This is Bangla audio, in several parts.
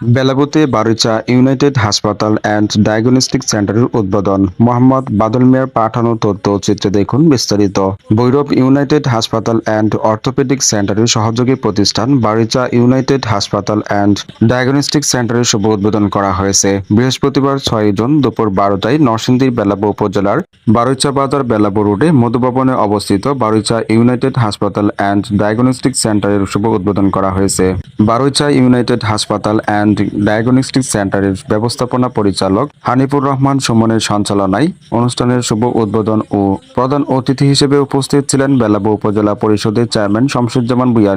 বেলাবুতে বারুচা ইউনাইটেড হাসপাতাল অ্যান্ড ডায়াগনস্টিক সেন্টারের উদ্বোধন। মোহাম্মদ বাদল মিয়ার পাঠানো তথ্য চিত্রে দেখুন বিস্তারিত। ভৈরব ইউনাইটেড হাসপাতাল অ্যান্ড অর্থোপেডিক সেন্টারের সহযোগী প্রতিষ্ঠান বারুচা ইউনাইটেড হাসপাতাল অ্যান্ড ডায়াগনস্টিক সেন্টারের শুভ উদ্বোধন করা হয়েছে। বৃহস্পতিবার ছয় জুন দুপুর বারোটায় নরসিংদীর বেলাবু উপজেলার বারুচা বাজার বেলাবু রোডে মধুভবনে অবস্থিত বারুচা ইউনাইটেড হাসপাতাল অ্যান্ড ডায়াগনস্টিক সেন্টারের শুভ উদ্বোধন করা হয়েছে। বারুচা ইউনাইটেড হাসপাতাল অ্যান্ড ডায়াগনস্টিক সেন্টারের ব্যবস্থাপনা পরিচালক হানিফুর রহমান সুমনের সঞ্চালনায় অনুষ্ঠানের শুভ উদ্বোধন ও প্রধান অতিথি হিসেবে উপস্থিত ছিলেন বেলাবু উপজেলা পরিষদের চেয়ারম্যান শামসুজ্জামান বুয়া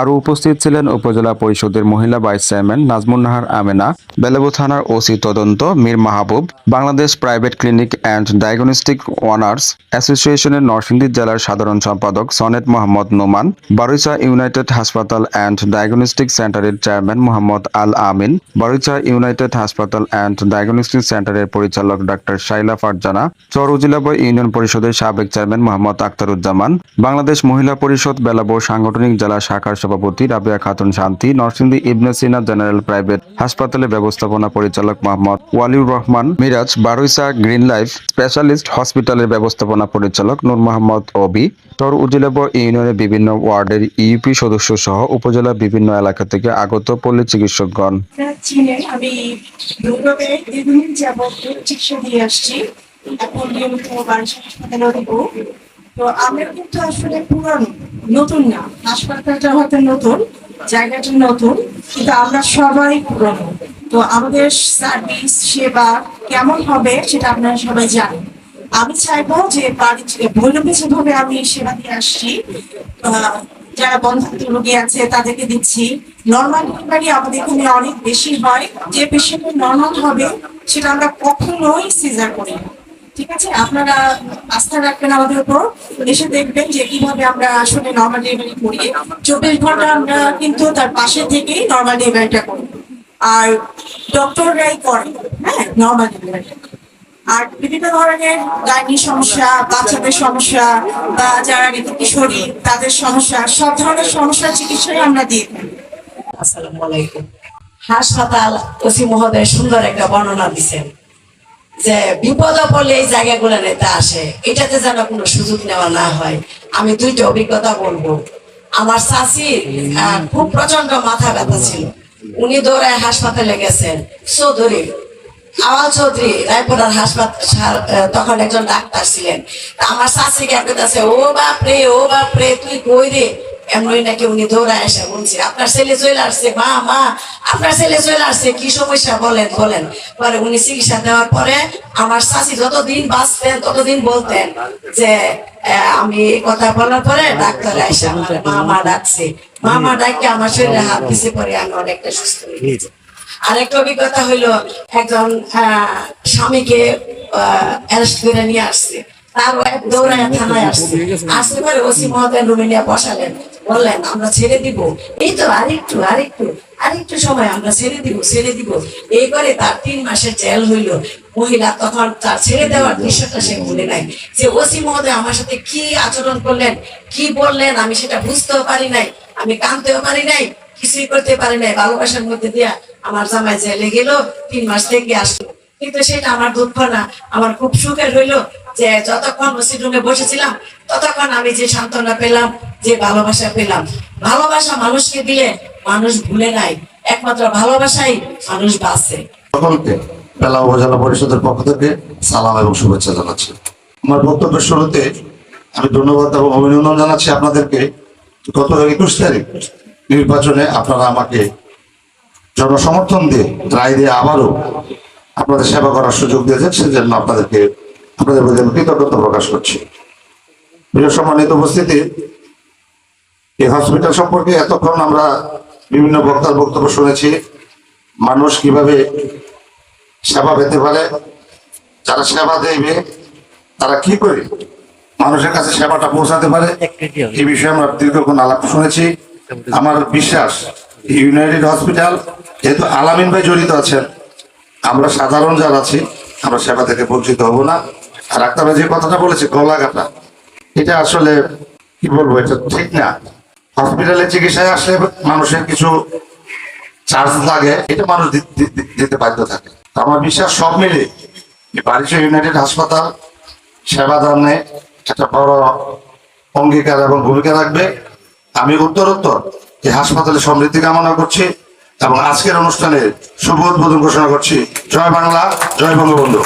আরও উপস্থিত ছিলেন উপজেলা পরিষদের মহিলা ভাইস চেয়ারম্যান নাজমুন নাহার আমেনা, বেলাবু থানার ওসি তদন্ত Mir Mahbub, Bangladesh private clinic and diagnostic owners অ্যাসোসিয়েশনের নরসিংদী জেলার সাধারণ সম্পাদক সনেট মোহাম্মদ নোমান, বারুইচা ইউনাইটেড হাসপাতাল অ্যান্ড ডায়াগনস্টিক সেন্টারের চেয়ারম্যান মোহাম্মদ আল আমিন বারুইচা ইউনাইটেড হাসপাতাল অ্যান্ড ডায়াগনস্টিক সেন্টারের পরিচালক ডাক্তার শাইলা ফারজানা, চর উজিলাবয় ইউনিয়ন পরিষদের সাবেক চেয়ারম্যান মোহাম্মদ আক্তারুজ্জামান বাংলাদেশ মহিলা পরিষদ বেলাবো সাংগঠনিক জেলা শাখার সভাপতি রাবিয়া খাতুন শান্তি, নরসিংদী ইবনে সিনা জেনারেল প্রাইভেট হাসপাতালের ব্যবস্থাপনা পরিচালক Mohammad Waliur Rahman, Miraj Baruisa green life specialist হসপিটালের ব্যবস্থাপনা পরিচালক নূর মোহাম্মদ অবি চর উজিলাব ইউনিয়নের বিভিন্ন ওয়ার্ডের ইউপি সদস্য সহ উপজেলার বিভিন্ন এলাকা থেকে আগত পল্লী চিকিৎসকগণ। চীনে আমি যাবৎ চিকিৎসা দিয়ে আসছি। তো আমরা কিন্তু আসলে পুরানো, নতুন না। হাসপাতালটা হয়তো নতুন, জায়গাটা নতুন, কিন্তু আমরা সবাই পুরনো। তো আমাদের সার্ভিস, সেবা কেমন হবে সেটা আপনারা সবাই জানেন। আমি চাইব যে বাড়ি ভৈরবে যেভাবে আমি সেবা দিয়ে আসছি। যারা বন্ধাত্ম রোগী আছে তাদেরকে দিচ্ছি। নর্মাল ডেলিভারি আমাদের এখানে অনেক বেশি হয়। যে পেশেন্টের নর্মাল হবে, সেটা আমরা কখনোই সিজার করি না। ঠিক আছে? আপনারা আস্থা রাখবেন আমাদের উপর। এসে দেখবেন যে কীভাবে আমরা আসলে নর্মাল ডেলিভারি করি। চব্বিশ ঘণ্টা আমরা কিন্তু তার পাশে থেকেই নর্মাল ডেলিভারিটা করি। আর ডক্টররাই করে হ্যাঁ? নর্মাল ডেলিভারিটা আর বিভিন্ন ধরনের গাইনি সমস্যা বাচ্চাদের সমস্যা, বা যারা কিশোরী তাদের সমস্যা, সব ধরনের সমস্যার চিকিৎসাই আমরা দিয়ে থাকি। হাসপাতাল ওসি মহোদয় সুন্দর একটা বর্ণনা দিচ্ছেন যে বিপদ পড়লে এই জায়গাগুলো নেতা আসে, এটাতে যেন কোনো সুযোগ নেওয়া না হয়। আমি দুইটা অভিজ্ঞতা বলব। আমার চাষির খুব প্রচণ্ড মাথা ব্যথা ছিল। উনি দৌড়ায় হাসপাতালে গেছেন। চৌধুরী আওয়াল চৌধুরী রায়পুরার হাসপাতাল তখন একজন ডাক্তার ছিলেন। আমার শাশুড়িকে একটা কাছে ও বাপ রে ও বাপ রে তুই কই রে? এমনি নাকি উনি দৌড়ায় এসে বলছি আপনার ছেলে চলে আসছে মা মা আপনার ছেলে চলে আসছে। কি সমস্যা? বলেন বলেন। পরে উনি চিকিৎসা দেওয়ার পরে আমার শাশি যতদিন বাঁচতেন ততদিন বলতেন যে আমি এই কথা বলার পরে ডাক্তার এসে আমার মা মা ডাকছে। মা মা ডাকে আমার শরীরে হাত দিছে পরে আমি অনেকটা সুস্থ হয়ে আরেকটা অভিজ্ঞতা হইল একজন স্বামীকে অ্যারেস্ট করে নিয়ে আসছে। তার দৌড়ায় থানায় আসছে। আসতে পরে ওসি মহোদয় রুমে নিয়ে বসালেন। বললেন, আমরা ছেড়ে দিব। এই তো আরেকটু আরেকটু আরেকটু সময়, আমরা ছেড়ে দিব ছেড়ে দিব। এই করে তার তিন মাসের জেল হইল। মহিলা তখন তার ছেড়ে দেওয়ার দৃশ্যটা সে ভুলে নাই। যে ওসি মহোদয় আমার সাথে কি আচরণ করলেন, কি বললেন, আমি সেটা বুঝতেও পারি নাই, আমি কানতেও পারি নাই, কিছুই করতে পারি নাই। ভালোবাসার মধ্যে দিয়া আমার জামাই জেলে গেল, তিন মাস থেকে আসলো। কিন্তু সেটা আমার দুঃখ না, আমার খুব সুখের হইল যে যতক্ষণ ওসি রুমে বসেছিলাম, ততক্ষণ আমি যে সান্ত্বনা পেলাম যে ভালোবাসা পেলাম। ভালোবাসা মানুষকে দিলে মানুষ ভুলে নাই। একমাত্র ভালোবাসাই মানুষ বাঁচে। বেলা উপজেলা পরিষদের পক্ষ থেকে সালাম এবং শুভেচ্ছা জানাচ্ছি। আমার বক্তব্যের শুরুতে আমি ধন্যবাদ এবং অভিনন্দন জানাচ্ছি আপনাদেরকে। গত একুশ তারিখ নির্বাচনে আপনারা আমাকে জনসমর্থন দিয়ে, রায় দিয়ে আবারও আপনাদের সেবা করার সুযোগ দিয়েছেন। সেজন্য আপনাদেরকে, আপনাদের প্রতি কৃতজ্ঞতা প্রকাশ করছি। প্রিয় সম্মানিত উপস্থিতি এই হসপিটাল সম্পর্কে এতক্ষণ আমরা বিভিন্ন বক্তার বক্তব্য শুনেছি। মানুষ কীভাবে সেবা পেতে পারে যারা সেবা দেবে তারা কি করে মানুষের কাছে সেবাটা পৌঁছাতে পারে এই বিষয়ে আমরা দীর্ঘক্ষণ আলাপ শুনেছি। আমার বিশ্বাস ইউনাইটেড হসপিটাল যেহেতু আলামিন ভাই জড়িত আছেন আমরা সাধারণ যারা আছি আমরা সেবা থেকে বঞ্চিত হব না। আর ডাক্তার যে কথাটা বলেছে গলা কাটা এটা আসলে কি বলব এটা ঠিক না। হসপিটালে চিকিৎসায় আসলে মানুষের কিছু চার্জ লাগে, এটা মানুষ দিতে বাধ্য থাকে। আমার বিশ্বাস সব মিলে বারিশা ইউনাইটেড হাসপাতাল সেবা দানে একটা বড় অঙ্গীকার এবং ভূমিকা রাখবে। আমি উত্তর উত্তর এই হাসপাতালে সমৃদ্ধি কামনা করছি এবং আজকের অনুষ্ঠানে শুভ উদ্বোধন ঘোষণা করছি। জয় বাংলা, জয় বঙ্গবন্ধু।